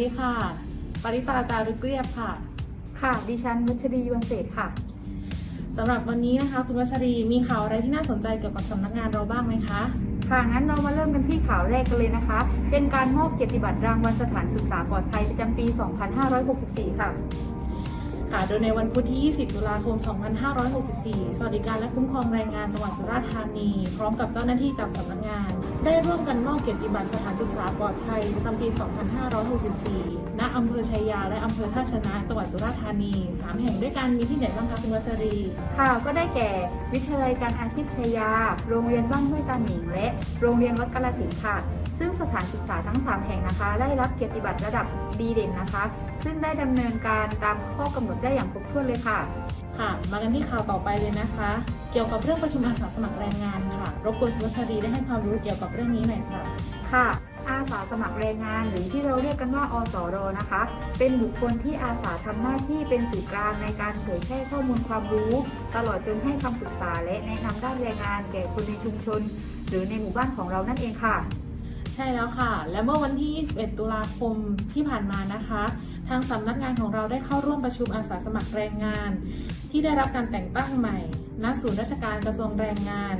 ดีค่ะ ปริตาจารึกเรียบค่ะ ค่ะ ดิฉันวัชรีวันเศษค่ะ สำหรับวันนี้นะคะ คุณวัชรีมีข่าวอะไรที่น่าสนใจเกี่ยวกับสำนักงานเราบ้างไหมคะ ค่ะ งั้นเรามาเริ่มกันที่ข่าวแรกกันเลยนะคะ เป็นการมอบเกียรติบัตรรางวัลสถานศึกษาปลอดภัยประจำปี 2564 ค่ะ ค่ะ โดยในวันพุธที่ 20 ตุลาคม 2564 สวัสดิการและคุ้มครองแรงงานจังหวัดสุราษฎร์ธานี พร้อมกับเจ้าหน้าที่จากสำนักงาน ได้ร่วมกันมอบเกียรติบัตรสถานศึกษาปลอดภัยประจำปี 2564 ณ อำเภอชัยยา และอำเภอท่าชนะ จังหวัดสุราษฎร์ธานี 3 แห่งด้วยกันมีที่ไหนบ้างคะคุณวัชรี ค่ะ ก็ได้แก่ วิทยาลัยการอาชีพชัยยา โรงเรียนบ้านห้วยตาหมิง และ โรงเรียนวัดกาลสินค่ะซึ่งสถานศึกษาทั้ง 3 แห่งนะคะ ได้รับเกียรติบัตรระดับดีเด่นนะคะซึ่งได้ดำเนินการตามข้อกำหนดได้อย่างครบถ้วนเลยค่ะ ค่ะ มากันที่ข่าวต่อไปเลยนะคะ เกี่ยวกับเรื่องประชุมอาสาสมัครแรงงานค่ะ รบกวนคุณวัชรีได้ให้ความรู้เกี่ยวกับเรื่องนี้หน่อยค่ะ ค่ะอาสาสมัครแรงงานหรือที่เราเรียกกันว่าอสรนะคะ เป็นบุคคลที่อาสาทำหน้าที่เป็นสื่อกลางในการเผยแพร่ข้อมูลความรู้ ตลอดจนให้คำปรึกษาและแนะนำด้านแรงงานแก่คนในชุมชน หรือในหมู่บ้านของเรานั่นเองค่ะ ใช่แล้วค่ะ และเมื่อวันที่ 21 ตุลาคมที่ผ่านมานะคะ ทางสำนักงานของเราได้เข้าร่วมประชุมอาสาสมัครแรงงาน ที่ได้รับการแต่งตั้งใหม่ณศูนย์ราชการกระทรวงแรงงาน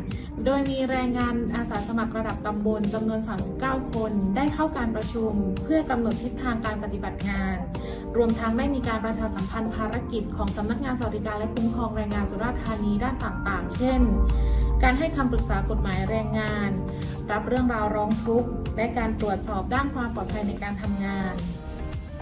โดยมีแรงงานอาสาสมัครระดับตำบลจำนวน 39 คน ได้เข้าการประชุม เพื่อกำหนดทิศทางการปฏิบัติงาน รวมทั้งได้มีการประชาสัมพันธ์ภารกิจของสำนักงานสวัสดิการและคุ้มครองแรงงานสุราษฎร์ธานีด้านต่างๆ เช่น การให้คำปรึกษากฎหมายแรงงาน รับเรื่องราวร้องทุกข์ และการตรวจสอบด้านความปลอดภัยในการทำงาน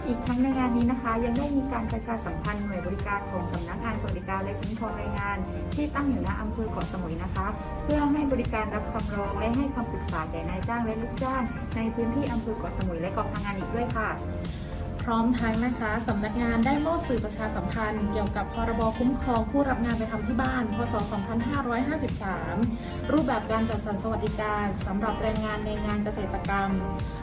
อีกทั้งในงานนี้นะคะ ยังได้มีการประชาสัมพันธ์หน่วยบริการของสำนักงานสวัสดิการและคุ้มครองแรงงาน ที่ตั้งอยู่ณอำเภอเกาะสมุยนะคะ เพื่อให้บริการรับคำร้องและให้คำปรึกษาแก่นายจ้างและลูกจ้าง ในพื้นที่อำเภอเกาะสมุยและเกาะพังงานอีกด้วยค่ะ พร้อมทั้งนะคะสำนักงานได้มอบสื่อประชาสัมพันธ์ เกี่ยวกับพรบคุ้มครองผู้รับงานไปทำที่บ้าน พศ 2553 รูปแบบการจัดสรรสวัสดิการสำหรับแรงงานในงานเกษตรกรรม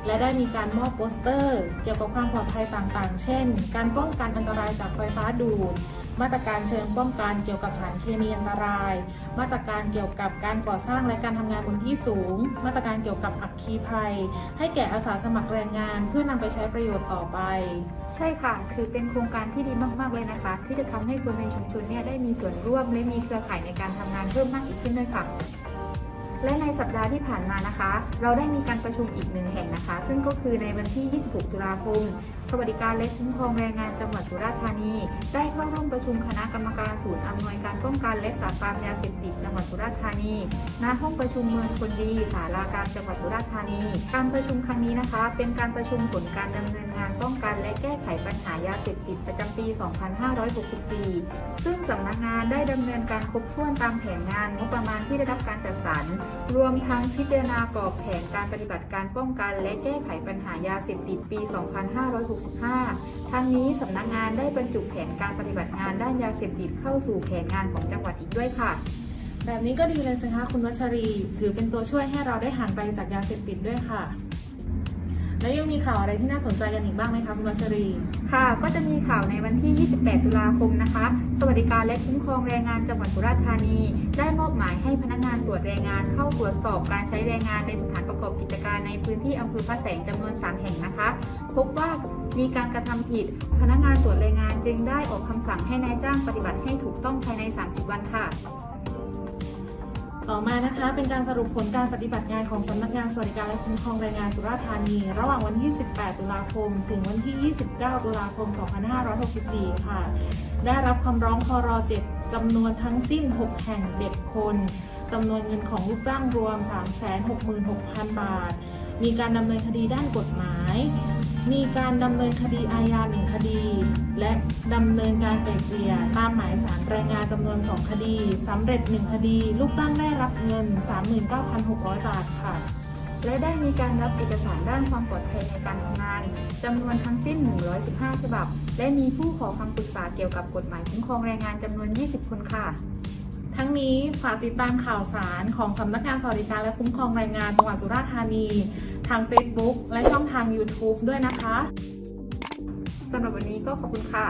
และได้มีการมอบโปสเตอร์ เกี่ยวกับความปลอดภัยต่างๆ เช่น การป้องกันอันตรายจากไฟฟ้าดูด มาตรการเชิงป้องกันเกี่ยวกับสารเคมีอันตราย มาตรการเกี่ยวกับการก่อสร้างและการทำงานบนที่สูง มาตรการเกี่ยวกับอัคคีภัย ให้แก่อาสาสมัครแรงงาน เพื่อนำไปใช้ประโยชน์ต่อไป ใช่ค่ะ คือเป็นโครงการที่ดีมาก ๆ เลยนะคะ ที่จะทำให้คนในชุมชนเนี่ยได้มีส่วนร่วมและมีเครือข่ายในการทำงานเพิ่มมากอีกขึ้นด้วยค่ะและในสัปดาห์ที่ผ่านมานะคะ เราได้มีการประชุมอีกหนึ่งแห่งนะคะ ซึ่งก็คือในวันที่ 26 ตุลาคม วัสดิการและคุ้มครองแรงงานจังหวัดสุราษฎร์ธานี ได้เข้าร่วมประชุมคณะกรรมการศูนย์อำนวยการป้องกันและปราบปรามยาเสพติดจังหวัดสุราษฎร์ธานี ณ ห้องประชุมเมืองคนดีสาราการจังหวัดสุราษฎร์ธานี การประชุมครั้งนี้นะคะ เป็นการประชุมผลการดำเนินงานป้องกันและแก้ไขปัญหายาเสพติดประจำปี 2564 ซึ่งสำนักงานได้ดำเนินการครบถ้วนตามแผนงานงบประมาณที่ได้รับการจัดสรร รวมทั้งพิจารณากรอบแผนการปฏิบัติการป้องกัน และแก้ไขปัญหายาเสพติดปี 256 2565 ทั้งนี้สำนักงานได้บรรจุแผนการปฏิบัติงานด้านยาเสพติดเข้าสู่แผนงานของจังหวัดอีกด้วยค่ะ แบบนี้ก็ดีเลยสิคะคุณวัชรี ถือเป็นตัวช่วยให้เราได้ห่างไกลจากยาเสพติดด้วยค่ะ แล้วยังมีข่าวอะไรที่น่าสนใจกันอีกบ้างไหมคะคุณวัชรี ค่ะ ก็จะมีข่าวในวันที่ 28 ตุลาคมนะคะ สวัสดิการและคุ้มครองแรงงานจังหวัดสุราษฎร์ธานี ได้มอบหมายให้พนักงานตรวจแรงงานเข้าตรวจสอบการใช้แรงงานในสถานประกอบกิจการในพื้นที่อำเภอพระแสงจำนวน 3 แห่งนะคะ พบว่า มีการกระทำผิด พนักงานตรวจแรงงานจึงได้ออกคำสั่งให้นายจ้างปฏิบัติให้ถูกต้องภายใน 30 วันค่ะ ต่อมานะคะ เป็นการสรุปผลการปฏิบัติงานของสำนักงานสวัสดิการและคุ้มครองแรงงานสุราษฎร์ธานี ระหว่างวันที่ 18 ตุลาคม ถึงวันที่ 29 ตุลาคม 2564 ค่ะ ได้รับคำร้องพร7จำนวนทั้งสิ้น 6 แห่ง 7 คนจำนวนเงินของลูกจ้างรวม 366,000 บาท มีการดำเนินคดีด้านกฎหมาย มีการดำเนินคดีอาญาหนึ่งคดี และดำเนินการไกล่เกลี่ยตามหมายสารแรงงานจำนวน 2 คดีสำเร็จ 1 คดี ลูกจ้างได้รับเงิน 39,600 บาทค่ะและได้มีการรับเอกสารด้านความปลอดภัยในการทำงานจำนวนทั้งสิ้น 115 ฉบับ และมีผู้ขอคำปรึกษาเกี่ยวกับกฎหมายคุ้มครองแรงงานจำนวน 20 คนค่ะ ทั้งนี้ฝากติดตามข่าวสารของสำนักงานสวัสดิการและคุ้มครองแรงงานจังหวัดสุราษฎร์ธานี ทาง Facebook และช่องทาง YouTube ด้วยนะคะสำหรับวันนี้ก็ขอบคุณค่ะ